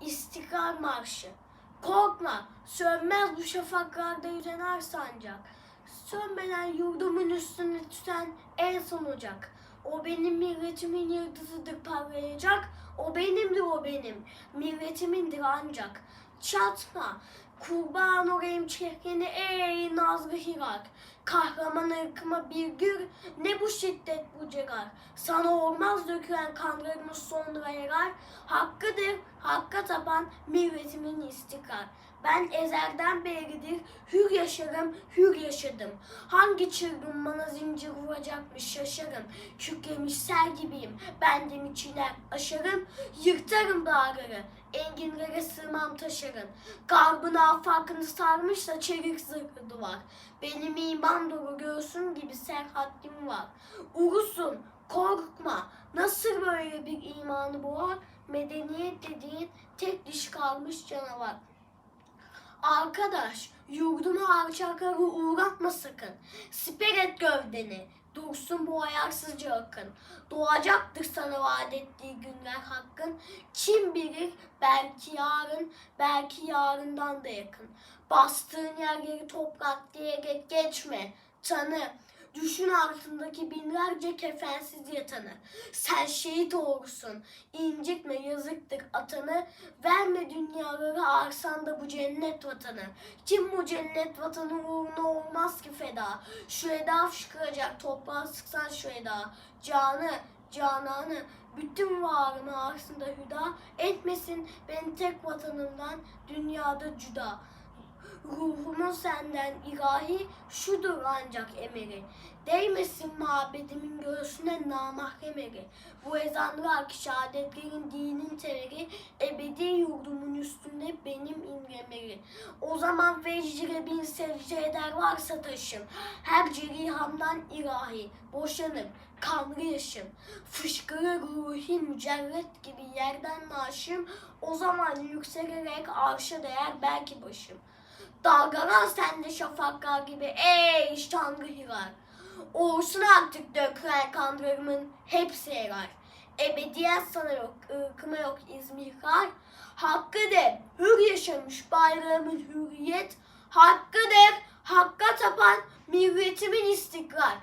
İstiklal Marşı. Korkma, sönmez bu şafaklarda yüzen sancak. Sönmeden yurdumun üstünde tüten en son ocak. O benim milletimin yıldızıdır parlayacak. O benimdir o benim, milletimindir ancak. Çatma, kurban olayım çehkeni ey nazlı hirak. Kahraman ırkıma bir gür, ne bu şiddet bu cegar. Sana olmaz dökülen kanlarımız sonra yarar. Hakkıdır, hakka tapan milletimin istikrar. Ben ezelden beridir hür yaşarım, hür yaşadım. Hangi çılgın bana zincir vuracakmış şaşarım. Kükremiş sel gibiyim, bendem içine aşarım. Yırtarım dağları, enginlere sığmam taşarım. Garbın afakını sarmışsa çelik zırhlı duvar. Benim iman dolu göğsüm gibi serhatlim var. Urusun, korkma. Nasıl böyle bir imanı boğar? Medeniyet dediğin tek diş kalmış canavar. Arkadaş, yurduma alçakları uğratma sakın. Siper et gövdeni, dursun bu ayarsızca akın. Doğacaktır sana vaat ettiği günler hakkın. Kim bilir belki yarın, belki yarından da yakın. Bastığın yer yeri toprak diyerek geçme, tanı. Düşün altındaki binlerce kefensiz yatanı. Sen şehit olursun. incitme yazıktır atanı. Verme dünyaları arsanda bu cennet vatanı. Kim bu cennet vatanı uğruna olmaz ki feda. Şu eda fışkıracak toprağa sıksan şu eda. Canı, cananı, bütün varını arsında hüda. Etmesin beni tek vatanımdan dünyada cüda. Ruhumun senden ilahi şudur ancak emeri. Değmesin mabedimin göğsüne namahrem eri. Bu ezanlar ki şehadetlerin dinin temeli, ebedi yurdumun üstünde benim imremeri. O zaman vecdire bin secde eder varsa taşım, her cerihamdan ilahi, boşanıp kanlı yaşım. Fışkırır ruhi mücerret gibi yerden naşım, o zaman yükselerek arşa değer belki başım. Dalgalan sen de şafaklar gibi ey şangı hirar. Olsun artık dökülen kanlarımın hepsi erar. Ebediyet sana yok, ırkıma yok İzmir kar. Hakkıdır, hür yaşamış bayrağımın hürriyet. Hakkıdır, hakka tapan milletimin istikrar.